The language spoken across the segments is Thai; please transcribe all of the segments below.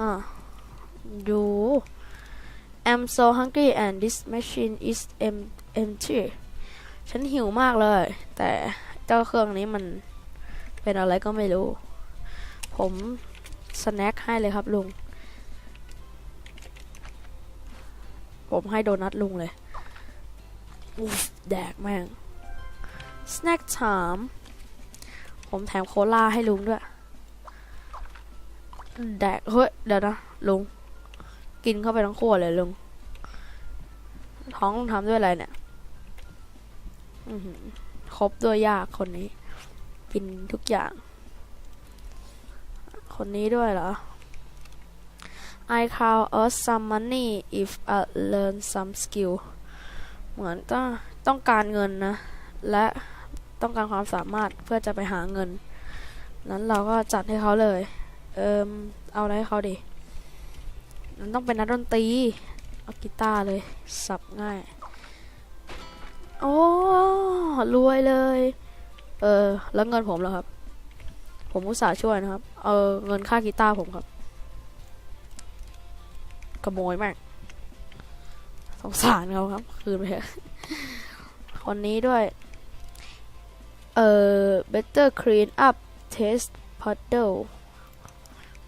อ่าดู I'm so hungry and this machine is empty ฉันหิวมากเลย แต่เจ้าเครื่องนี้มันเป็นอะไรก็ไม่รู้ ผมสแน็คให้เลยครับลุง ผมให้โดนัทลุงเลยอุ๊ยแดกแม่งสแน็คถาม ผมแถมโคลาให้ลุงด้วย แดกเฮ้ยเดี๋ยวนะลุงกินเข้าไปทั้งขวดเลยลุงท้องลุงทำด้วยอะไรเนี่ยครบด้วยยากคนนี้ กินทุกอย่าง คนนี้ด้วยเหรอ I count us some money if I learn some skill เหมือนต้องต้องการเงินนะ และต้องการความสามารถเพื่อจะไปหาเงิน นั้นเราก็จัดให้เขาเลย เอิมเอาอะไรให้เขาดีนั้นต้องเป็นนักดนตรีเอากีตาร์เลยสับง่ายโอ้รวยเลย เออ แล้วเงินผมเหรอครับ ผมอุตส่าห์ช่วยนะครับ เออ เงินค่ากีตาร์ผมครับขโมยมากสงสารเขาครับ คืนไปเถอะคนนี้ด้วย เออ better clean up test puddle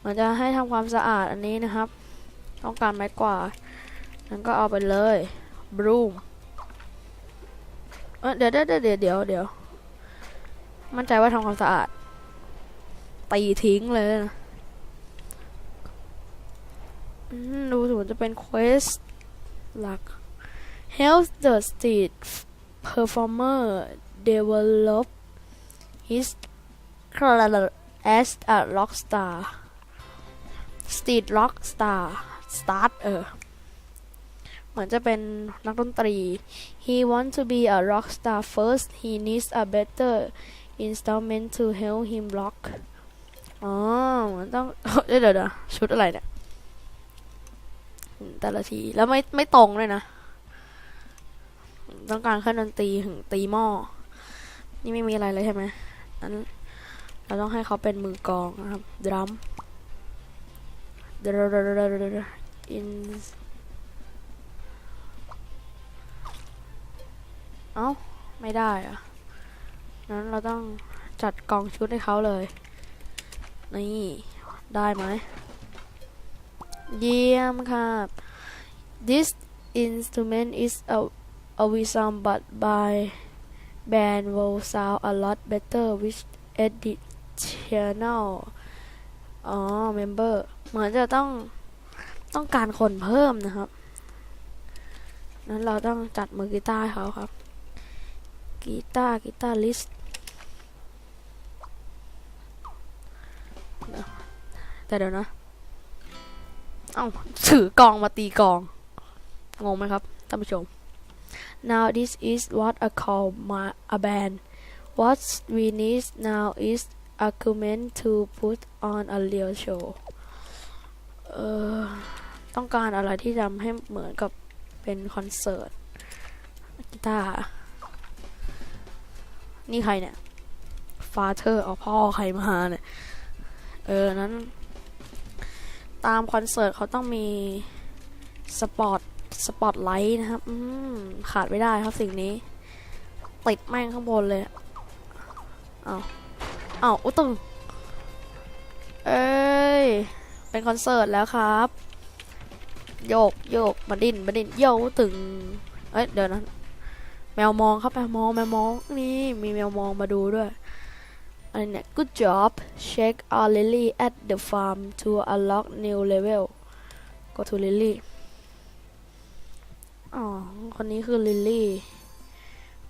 มันจะให้ทำความสะอาดอันนี้นะครับ ต้องการไม้กวาดนั้นก็เอาไปเลย broom เดี๋ยวเดี๋ยวเดี๋ยวเดี๋ยวเดี๋ยวมั่นใจว่าทำความสะอาดตีทิ้งเลยนะดูเหมือนจะเป็น quest หลัก help the street performer develop his career as a rock star street rock star start เออ เหมือนจะเป็นนักดนตรี he want to be a rock star first he needs a better instrument to help him rock อ๋อเหมือนต้องเดี๋ยวเดี๋ยวเดี๋ยวชุดอะไรเนี่ย แต่ละที แล้วไม่ไม่ตรงเลยนะ ต้องการเครื่องดนตรีถึงตีหม้อ นี่ไม่มีอะไรเลยใช่ไหมนั้นเราต้องให้เขาเป็นมือกองนะครับ ดรัม อินเอ้า ไม่ได้อะนั้นเราต้องจัดกองชุดให้เขาเลย นี่ ได้ไหม เยี่ยมครับ This instrument is a a w i s o m but by band will sound a lot better with additional อ๋อ member เหมือนจะต้องต้องการคนเพิ่มนะครับ นั้นเราต้องจัดมือกีตาร์เขาครับ กีตาร์กีตาร์ลิสต์แต่เดี๋ยวนะ เอ้าถือกองมาตีกอง งงไหมครับท่านผู้ชม Now this is what I call my a band. What we need now is argument to put on a real show. เอ่อต้องการอะไรที่ทำให้เหมือนกับเป็นคอนเสิร์ตกีตาร์นี่ใครเนี่ยฟาเธอร์เอาพ่อใครมาเนี่ย เออ นั้น ตามคอนเสิร์ตเขาต้องมีสปอตสปอตไลท์นะครับ อืม ขาดไม่ได้ครับสิ่งนี้ ติดแม่งข้างบนเลย เอาเอ้าวอุตึงเอ้ย เป็นคอนเสิร์ตแล้วครับ โยกโยกมาดินมาดินโยกตึง เอ้ย เดี๋ยวนะแมวมองครับแมวมองแมวมองนี่มีแมวมองมาดูด้วยอะไรเนี่ย good job check our lily at the farm to unlock new level go to lily อ๋อ คนนี้คือลิลลี่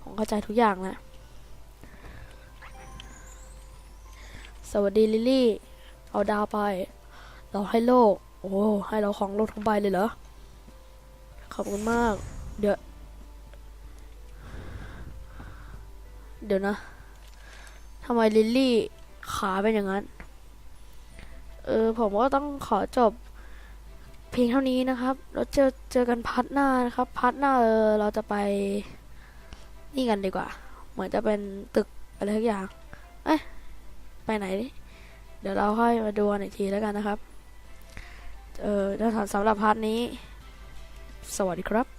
ผมเข้าใจทุกอย่างแล้ว สวัสดีลิลลี่ เอาดาวไป เราให้โลก โอ้ให้เราของโลกทั้งใบเลยเหรอ ขอบคุณมาก เดี๋ยว เดี๋ยวนะทำไมลิลลี่ขาเป็นอย่างนั้น เออผมก็ต้องขอจบเพียงเท่านี้นะครับแล้วเจอเจอกันพาร์ทหน้านะครับพาร์ทหน้าเออเราจะไปนี่กันดีกว่า เหมือนจะเป็นตึกอะไรทุกอย่าง เอ้ย ไปไหน เดี๋ยวเราค่อยมาดูกันอีกทีแล้วกันนะครับอถ้าสำหรับพาร์ทนี้ สวัสดีครับ